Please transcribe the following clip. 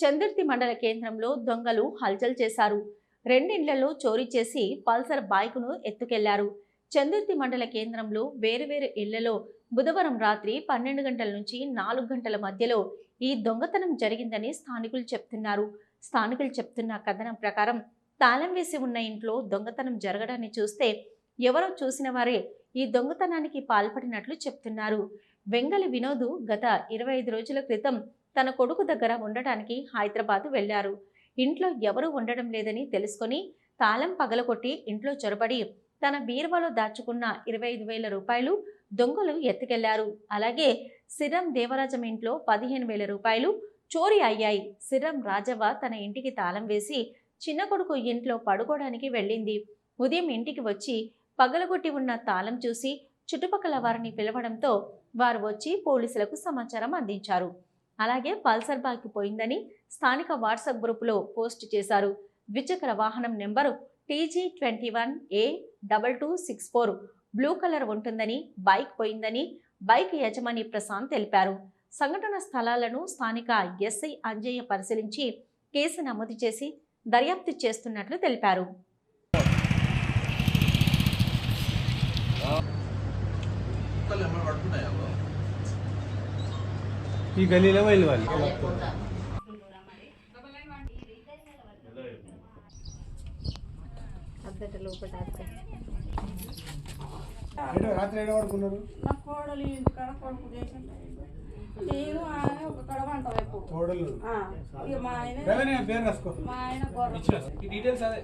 చందుర్తి మండల కేంద్రంలో దొంగలు హల్చల్ చేశారు. రెండిండ్లలో చోరీ చేసి పల్సర్ బైకును ఎత్తుకెళ్ళారు. చందుర్తి మండల కేంద్రంలో వేరువేరు ఇళ్ళలో బుధవారం రాత్రి పన్నెండు గంటల నుంచి నాలుగు గంటల మధ్యలో ఈ దొంగతనం జరిగిందని స్థానికులు చెప్తున్నారు. స్థానికులు చెప్తున్న కథనం ప్రకారం తాళం వేసి ఉన్న ఇంట్లో దొంగతనం జరగడాన్ని చూస్తే ఎవరో చూసిన వారే ఈ దొంగతనానికి పాల్పడినట్లు చెప్తున్నారు. వెంగలి వినోద్ గత ఇరవై ఐదు రోజుల క్రితం తన కొడుకు దగ్గర ఉండటానికి హైదరాబాద్ వెళ్ళారు ఇంట్లో ఎవరూ ఉండడం లేదని తెలుసుకొని తాళం పగలగొట్టి ఇంట్లో చొరబడి తన బీరువాలో దాచుకున్న ఇరవై ఐదు వేల రూపాయలు దొంగలు ఎత్తుకెళ్ళారు. అలాగే సిరం దేవరాజం ఇంట్లో పదిహేను వేల రూపాయలు చోరీ అయ్యాయి. సిరం రాజవ్వ తన ఇంటికి తాళం వేసి చిన్న కొడుకు ఇంట్లో పడుకోవడానికి వెళ్ళింది. ఉదయం ఇంటికి వచ్చి పగలగొట్టి ఉన్న తాళం చూసి చుట్టుపక్కల వారిని పిలవడంతో వారు వచ్చి పోలీసులకు సమాచారం అందించారు. అలాగే పల్సర్ బాగ్కి పోయిందని స్థానిక వాట్సాప్ గ్రూపులో పోస్ట్ చేశారు. ద్విచక్ర వాహనం number TG twenty one A double two six four. Blue colour ఉంటుందని బైక్ పోయిందని బైక్ యజమాని ప్రశాంత్ తెలిపారు. సంఘటన స్థలాలను స్థానిక ఎస్ఐ అంజయ్య పరిశీలించి కేసు నమోదు చేసి దర్యాప్తు చేస్తున్నట్లు తెలిపారు. పడుతున్నాయా ఈ గల్లీలో వెళ్ళాలి రాత్రి ఏడ పడుకున్నారు? నా కోడలు ఇంటికాడ కొడుకు నేను ఆయన ఒక కడ వంట వైపు. కోడలు. ఆ, ఇక మా ఆయన వెళ్ళని పేరు రాసుకో. మా ఆయన డీటెయిల్స్ అదే.